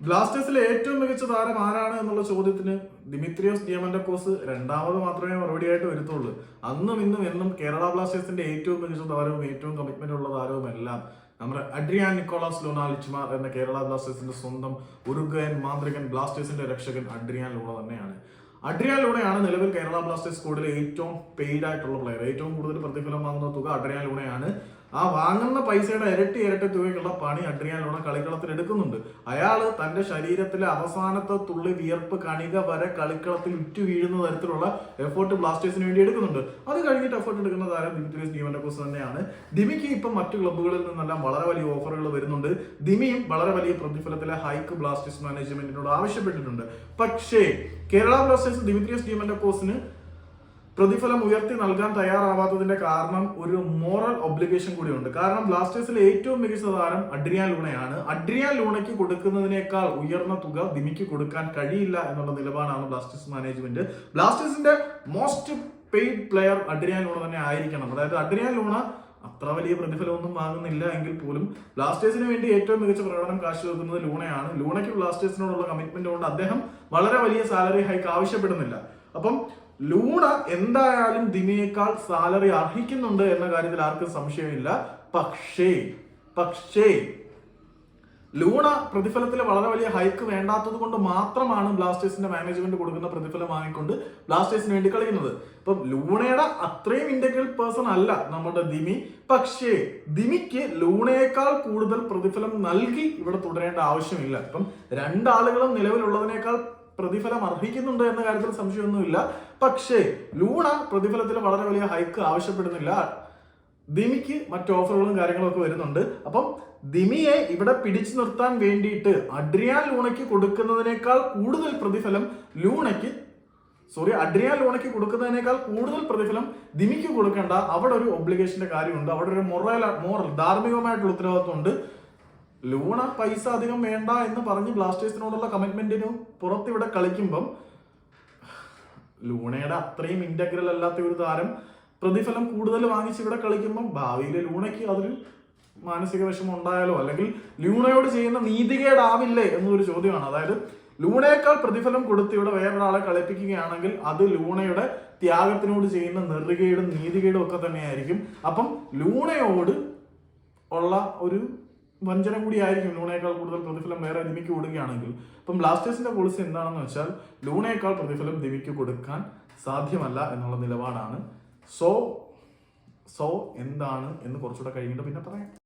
ബ്ലാസ്റ്റേഴ്സിലെ ഏറ്റവും മികച്ച താരം ആരാണ് എന്നുള്ള ചോദ്യത്തിന് ദിമിത്രിയോസ് ഡിയമൻഡക്കോസ് രണ്ടാമത് മാത്രമേ മറുപടിയായിട്ട് വരുത്തുള്ളൂ. അന്നും ഇന്നും എന്നും കേരള ബ്ലാസ്റ്റേഴ്സിന്റെ ഏറ്റവും മികച്ച താരവും ഏറ്റവും കമ്മിറ്റ്മെന്റ് ഉള്ള താരവും എല്ലാം നമ്മുടെ അഡ്രിയാൻ നിക്കോളാസ് ലൂണ ലിച്ച്മാർ എന്ന കേരള ബ്ലാസ്റ്റേഴ്സിന്റെ സ്വന്തം ഉറുഗ്വയൻ മാന്ത്രികൻ ബ്ലാസ്റ്റേഴ്സിന്റെ രക്ഷകൻ അഡ്രിയാൻ ലൂണ തന്നെയാണ്. അഡ്രിയാൻ ലൂണയാണ് നിലവിൽ കേരള ബ്ലാസ്റ്റേഴ്സ് സ്കൂളിലെ ഏറ്റവും പെയ്ഡ് ആയിട്ടുള്ള പ്ലെയർ ഏറ്റവും കൂടുതൽ പ്രതിഫലം വാങ്ങുന്ന തുക അഡ്രിയാൻ ലൂണയാണ് ആ വാങ്ങുന്ന പൈസയുടെ ഇരട്ടി ഇരട്ടി തുകയ്ക്കുള്ള പണി അഡ്രിയാൻ ലൂണ കളിക്കളത്തിൽ എടുക്കുന്നുണ്ട്. അയാൾ തന്റെ ശരീരത്തിലെ അവസാനത്തെ തുള്ളി വിയർപ്പ് കണിക വരെ കളിക്കളത്തിൽ ഉറ്റു വീഴുന്ന തരത്തിലുള്ള എഫേർട്ട് ബ്ലാസ്റ്റേഴ്സിന് വേണ്ടി എടുക്കുന്നുണ്ട്. അത് കഴിഞ്ഞിട്ട് എഫേർട്ട് എടുക്കുന്ന താരം ദിമിത്രിയസ് കോസ് തന്നെയാണ്. ദിമിക്ക് ഇപ്പം മറ്റു ക്ലബ്ബുകളിൽ നിന്നെല്ലാം വളരെ വലിയ ഓഫറുകൾ വരുന്നുണ്ട്. ദിമിയും വളരെ വലിയ പ്രതിഫലത്തിലെ ഹൈക്ക് ബ്ലാസ്റ്റേഴ്സ് മാനേജ്മെന്റിനോട് ആവശ്യപ്പെട്ടിട്ടുണ്ട്. പക്ഷേ കേരള ബ്ലാസ്റ്റേഴ്സ് ദിമിത്രിയസ് ഡീവൻഡക്കോസിന് പ്രതിഫലം ഉയർത്തി നൽകാൻ തയ്യാറാവാത്തതിന്റെ കാരണം ഒരു മോറൽ ഒബ്ലിഗേഷൻ കൂടിയുണ്ട്. കാരണം ബ്ലാസ്റ്റേഴ്സിലെ ഏറ്റവും മികച്ച താരം അഡ്രിയാൻ ലൂണയാണ്. അഡ്രിയാൻ ലൂണയ്ക്ക് കൊടുക്കുന്നതിനേക്കാൾ ഉയർന്ന തുക ദിമിക്ക് കൊടുക്കാൻ കഴിയില്ല എന്നുള്ള നിലപാടാണ് ബ്ലാസ്റ്റേഴ്സ് മാനേജ്മെന്റ്. ബ്ലാസ്റ്റേഴ്സിന്റെ most paid player Adrian Luna തന്നെ ആയിരിക്കണം. അതായത് അഡ്രിയാൻ ലൂണ അത്ര വലിയ പ്രതിഫലമൊന്നും വാങ്ങുന്നില്ല എങ്കിൽ പോലും ബ്ലാസ്റ്റേഴ്സിന് വേണ്ടി ഏറ്റവും മികച്ച പ്രകടനം കാഴ്ചവെക്കുന്നത് ലൂണയാണ്. ലൂണയ്ക്ക് ബ്ലാസ്റ്റേഴ്സിനോടുള്ള കമ്മിറ്റ്മെന്റ് കൊണ്ട് അദ്ദേഹം വളരെ വലിയ സാലറി ഹൈക്ക് ആവശ്യപ്പെടുന്നില്ല. അപ്പം ലൂണ എന്തായാലും ദിമിയേക്കാൾ സാലറി അർഹിക്കുന്നുണ്ട് എന്ന കാര്യത്തിൽ ആർക്കും സംശയമില്ല. പക്ഷേ പക്ഷേ ലൂണ പ്രതിഫലത്തിൽ വളരെ വലിയ ഹൈക്ക് വേണ്ടാത്തത് കൊണ്ട് മാത്രമാണ് ബ്ലാസ്റ്റേഴ്സിന്റെ മാനേജ്മെന്റ് കൊടുക്കുന്ന പ്രതിഫലം വാങ്ങിക്കൊണ്ട് ബ്ലാസ്റ്റേഴ്സിന് വേണ്ടി കളിക്കുന്നത്. ഇപ്പം ലൂണയുടെ അത്രയും ഇന്റഗ്രൽ പേഴ്സൺ അല്ല നമ്മുടെ ദിമി. പക്ഷേ ദിമിക്ക് ലൂണയേക്കാൾ കൂടുതൽ പ്രതിഫലം നൽകി ഇവിടെ തുടരേണ്ട ആവശ്യമില്ല. ഇപ്പം രണ്ടാളുകളും നിലവിലുള്ളതിനേക്കാൾ പ്രതിഫലം അർഹിക്കുന്നുണ്ട് എന്ന കാര്യത്തിൽ സംശയമൊന്നുമില്ല. പക്ഷേ ലൂണ പ്രതിഫലത്തിൽ വളരെ വലിയ ഹൈക്ക് ആവശ്യപ്പെടുന്നില്ല. ദിമിക്ക് മറ്റു ഓഫറുകളും കാര്യങ്ങളും ഒക്കെ വരുന്നുണ്ട്. അപ്പം ദിമിയെ ഇവിടെ പിടിച്ചു നിർത്താൻ വേണ്ടിയിട്ട് അഡ്രിയാൻ ലൂണയ്ക്ക് കൊടുക്കുന്നതിനേക്കാൾ കൂടുതൽ പ്രതിഫലം ലൂണയ്ക്ക് സോറി അഡ്രിയാൻ ലൂണയ്ക്ക് കൊടുക്കുന്നതിനേക്കാൾ കൂടുതൽ പ്രതിഫലം ദിമിക്ക് കൊടുക്കേണ്ട അവിടെ ഒരു ഒബ്ലിഗേഷന്റെ കാര്യമുണ്ട്. അവിടെ ഒരു മൊറൽ മോറൽ ധാർമ്മികമായിട്ടുള്ള ഉത്തരവാദിത്വമുണ്ട്. ലൂണ പൈസ അധികം വേണ്ട എന്ന് പറഞ്ഞ് ബ്ലാസ്റ്റേഴ്സിനോടുള്ള കമ്മിറ്റ്മെന്റിന് പുറത്ത് ഇവിടെ കളിക്കുമ്പം ലൂണയുടെ അത്രയും ഇന്റഗ്രൽ അല്ലാത്ത ഒരു താരം പ്രതിഫലം കൂടുതൽ വാങ്ങിച്ച് ഇവിടെ കളിക്കുമ്പോൾ ഭാവിയിൽ ലൂണയ്ക്ക് അതൊരു മാനസിക വിഷമം ഉണ്ടായാലോ? അല്ലെങ്കിൽ ലൂണയോട് ചെയ്യുന്ന നീതികേടാവില്ലേ എന്നൊരു ചോദ്യമാണ്. അതായത് ലൂണയേക്കാൾ പ്രതിഫലം കൊടുത്ത് ഇവിടെ വേറൊരാളെ കളിപ്പിക്കുകയാണെങ്കിൽ അത് ലൂണയുടെ ത്യാഗത്തിനോട് ചെയ്യുന്ന നെറുകേടും നീതികേടും ഒക്കെ തന്നെയായിരിക്കും. അപ്പം ലൂണയോട് ഉള്ള ഒരു വഞ്ചന കൂടിയായിരിക്കും ലൂണേക്കാൾ കൂടുതൽ പ്രതിഫലം വേറെ ദിമിക്ക് കൊടുക്കുകയാണെങ്കിൽ. അപ്പം ബ്ലാസ്റ്റേഴ്സിന്റെ പോളിസി എന്താണെന്ന് വെച്ചാൽ ലൂണേക്കാൾ പ്രതിഫലം ദിമിക്ക് കൊടുക്കാൻ സാധ്യമല്ല എന്നുള്ള നിലപാടാണ്. സോ സോ എന്താണ് എന്ന് കുറച്ചുകൂടെ കഴിഞ്ഞിട്ട് പിന്നെ പറയാം.